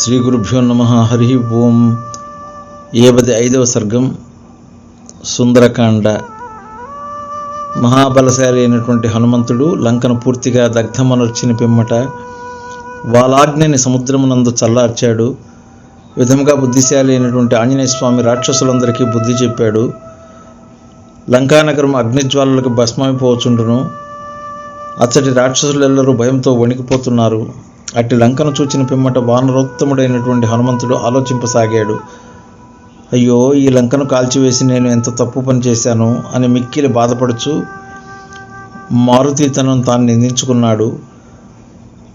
శ్రీ గురుభ్యో నమ హరి ఓం. ఏపది ఐదవ సర్గం సుందరకాండ. మహాబలశాలి అయినటువంటి హనుమంతుడు లంకను పూర్తిగా దగ్ధమనర్చిన పిమ్మట వాలాగ్నిని సముద్రమునందు చల్లార్చాడు. విధముగా బుద్ధిశాలి అయినటువంటి ఆంజనేయ స్వామి రాక్షసులందరికీ బుద్ధి చెప్పాడు. లంకానగరం అగ్నిజ్వాలలకు భస్మైపోవచుండును అచ్చటి రాక్షసులెల్లరూ భయంతో వణికిపోతున్నారు. అట్టి లంకను చూచిన పిమ్మట వానరోత్తముడైనటువంటి హనుమంతుడు ఆలోచింపసాగాడు. అయ్యో ఈ లంకను కాల్చివేసి నేను ఎంత తప్పు పని చేశాను అని మిక్కిలి బాధపడుచు మారుతి తనను తాను నిందించుకున్నాడు.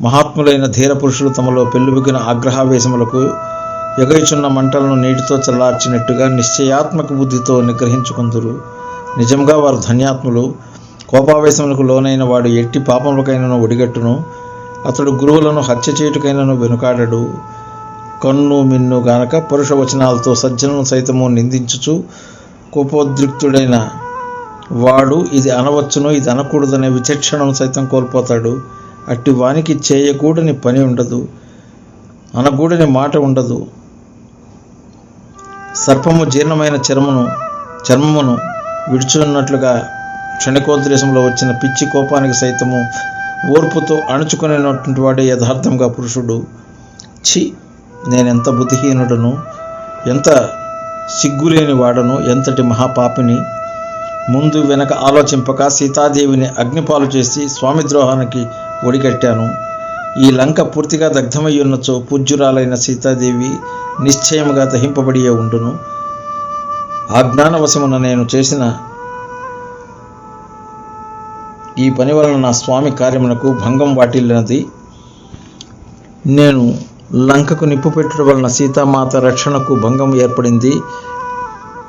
మహాత్ములైన ధీర పురుషులు తమలో పెళ్ళుబిగిన ఆగ్రహావేశములకు ఎగైచున్న మంటలను నీటితో చల్లార్చినట్టుగా నిశ్చయాత్మక బుద్ధితో నిగ్రహించుకుందురు. నిజంగా వారు ధన్యాత్ములు. కోపావేశములకు లోనైన వాడు ఎట్టి పాపములకైనను ఒడిగట్టును అతడు గురువులను హత్య చేయుటకైనను వెనుకాడడు. కన్ను మిన్ను గానక పురుష వచనాలతో సజ్జనను సైతము నిందించుచు కోపోద్రిక్తుడైన వాడు ఇది అనవచ్చును ఇది అనకూడదనే విచక్షణను సైతం కోల్పోతాడు. అట్టి వానికి చేయకూడని పని ఉండదు అనకూడని మాట ఉండదు. సర్పము జీర్ణమైన చర్మను చర్మమును విడుచున్నట్లుగా క్షణికోద్రేశంలో వచ్చిన పిచ్చి కోపానికి సైతము ఓర్పుతో అణుచుకునేటువంటి వాడే యథార్థంగా పురుషుడు. చి నేనెంత బుద్ధిహీనుడను ఎంత సిగ్గులేని వాడను ఎంతటి మహాపాపిని. ముందు వెనక ఆలోచింపక సీతాదేవిని అగ్నిపాలు చేసి స్వామి ద్రోహానికి ఒడిగట్టాను. ఈ లంక పూర్తిగా దగ్ధమయ్యున్నచో పూజ్యురాలైన సీతాదేవి నిశ్చయముగా దహింపబడియే ఉండును. ఆ జ్ఞానవశమున నేను చేసిన ఈ పని వలన నా స్వామి కార్యమునకు భంగం వాటిల్లినది. నేను లంకకు నిప్పు పెట్టడం వలన సీతామాత రక్షణకు భంగం ఏర్పడింది.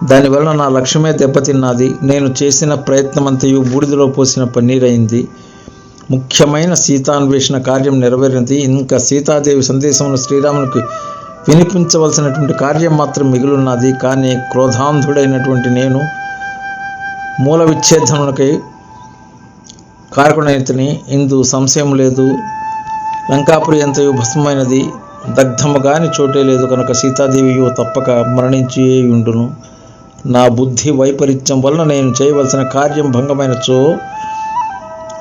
దానివల్ల నా లక్ష్యమే దెబ్బతిన్నది. నేను చేసిన ప్రయత్నమంతయు బూడిదలో పోసిన పన్నీరైంది ముఖ్యమైన సీతాన్వేషణ కార్యం నెరవేరినది. ఇంకా సీతాదేవి సందేశమును శ్రీరామునికి వినిపించవలసినటువంటి కార్యం మాత్రం మిగిలిన్నది. కానీ క్రోధాంధుడైనటువంటి నేను మూల విచ్ఛేదమునకై కారకుడైతని ఇందు సంశయం లేదు. లంకాపురి ఎంతయు భస్మైనది దగ్ధము కాని చోటే లేదు కనుక సీతాదేవియు తప్పక మరణించి ఉండును నా బుద్ధి వైపరీత్యం వలన నేను చేయవలసిన కార్యం భంగమైనచో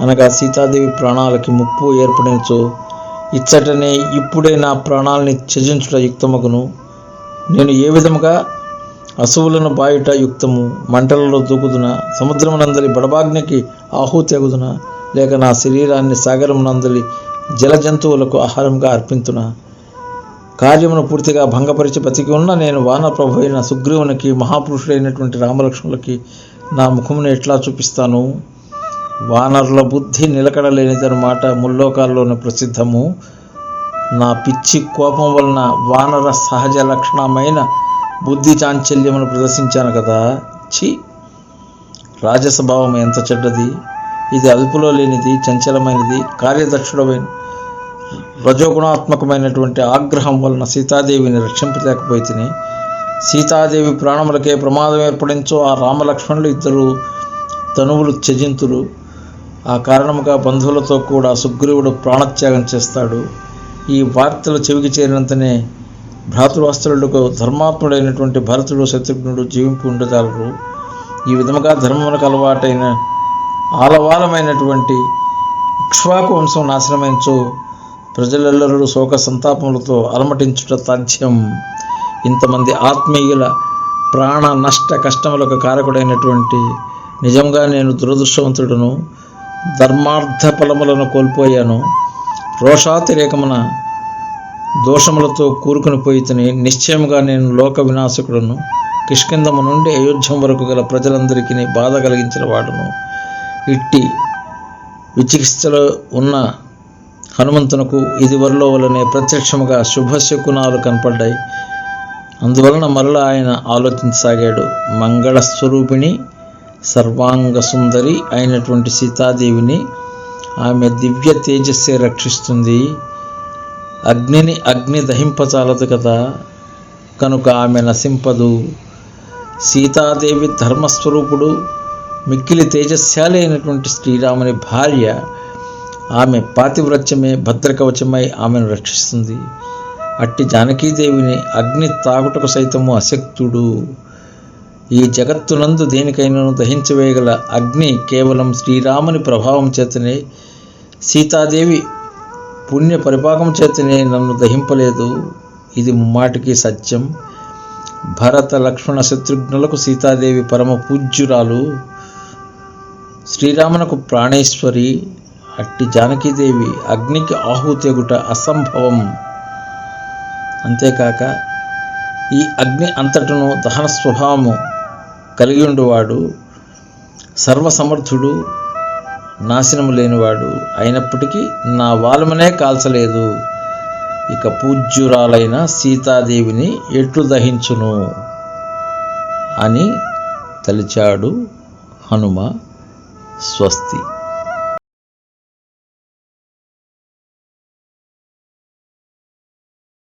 అనగా సీతాదేవి ప్రాణాలకి ముప్పు ఏర్పడినచో ఇచ్చటనే ఇప్పుడే నా ప్రాణాలని త్యజించుట యుక్తమగును. నేను ఏ విధముగా అసువులను బాయుట యుక్తము? మంటలలో దూకుదున? సముద్రమునందరి బడబాగ్నికి ఆహుతెగుదున లేక నా శరీరాన్ని సాగరమునందలి జల జంతువులకు ఆహారంగా అర్పింతున? కార్యమును పూర్తిగా భంగపరిచి బతికి ఉన్న నేను వానప్రభు అయిన సుగ్రీవునికి మహాపురుషుడైనటువంటి రామలక్ష్మణులకి నా ముఖమును ఎట్లా చూపిస్తాను? వానరుల బుద్ధి నిలకడలేనిదన్నమాట ముల్లోకాల్లోని ప్రసిద్ధము. నా పిచ్చి కోపం వలన వానర సహజ లక్షణమైన బుద్ధి చాంచల్యమును ప్రదర్శించాను కదా? ఛీ! రాజస్వభావం ఎంత చెడ్డది? ఇది అదుపులో లేనిది చంచలమైనది కార్యదక్షుడమైన రజోగుణాత్మకమైనటువంటి ఆగ్రహం వలన సీతాదేవిని రక్షింపలేకపోయితేనే సీతాదేవి ప్రాణములకే ప్రమాదం ఏర్పడించో ఆ రామలక్ష్మణులు ఇద్దరు తనువులు త్యజింతులు. ఆ కారణముగా బంధువులతో కూడా సుగ్రీవుడు ప్రాణత్యాగం చేస్తాడు. ఈ వార్తలు చెవికి చేరినంతనే భ్రాతృవస్త్రులకు ధర్మాత్ముడైనటువంటి భరతుడు శత్రుఘ్నుడు జీవింపు ఉండగలరు. ఈ విధముగా ధర్మమునకు అలవాటైన ఆలవాలమైనటువంటి ఇక్ష్వాకు వంశం నాశనమైంచు ప్రజలెల్లరూ శోక సంతాపములతో అలమటించుట తథ్యం ఇంతమంది ఆత్మీయుల ప్రాణ నష్ట కష్టములకు కారకుడైనటువంటి నిజంగా నేను దురదృష్టవంతుడును ధర్మార్థ ఫలములను కోల్పోయాను రోషాతిరేకమున దోషములతో కూరుకుని పోయితని నిశ్చయముగా నేను లోక వినాశకుడును. కిష్కిందము నుండి అయోధ్యం వరకు గల ప్రజలందరికీ బాధ కలిగించిన వాడును. ఇట్టి విచికిత్సలో ఉన్న హనుమంతునకు ఇదివరలో వలనే ప్రత్యక్షముగా శుభశకునాలు కనపడ్డాయి. అందువలన మరలా ఆయన ఆలోచించసాగాడు. మంగళస్వరూపిణి సర్వాంగ సుందరి అయినటువంటి సీతాదేవిని ఆమె దివ్య తేజస్సే రక్షిస్తుంది. అగ్నిని అగ్ని దహింపచాలదు కదా. కనుక ఆమె నశింపదు. సీతాదేవి ధర్మస్వరూపుడు మిక్కిలి తేజస్శాలి అయినటువంటి శ్రీరాముని భార్య ఆమె పాతివ్రత్యమే భద్రకవచమై ఆమెను రక్షిస్తుంది. అట్టి జానకీదేవిని అగ్ని తాగుటకు సైతము అశక్తుడు. ఈ జగత్తునందు దేనికైనాను దహించవేయగల అగ్ని కేవలం శ్రీరాముని ప్రభావం చేతనే సీతాదేవి పుణ్య పరిపాకం చేతనే నన్ను దహింపలేదు. ఇది మాటికి సత్యం. భరత లక్ష్మణ శత్రుఘ్నులకు సీతాదేవి పరమ పూజ్యురాలు శ్రీరామునకు ప్రాణేశ్వరి అట్టి జానకీదేవి అగ్నికి ఆహుతెగుట అసంభవం. అంతేకాక ఈ అగ్ని అంతటను దహన స్వభావము కలిగి ఉండువాడు సర్వసమర్థుడు నాశనము లేనివాడు. అయినప్పటికీ నా వాలమనే కాల్చలేదు. ఇక పూజ్యురాలైన సీతాదేవిని ఎట్లు దహించును? అని తలిచాడు హనుమ స్వస్తి.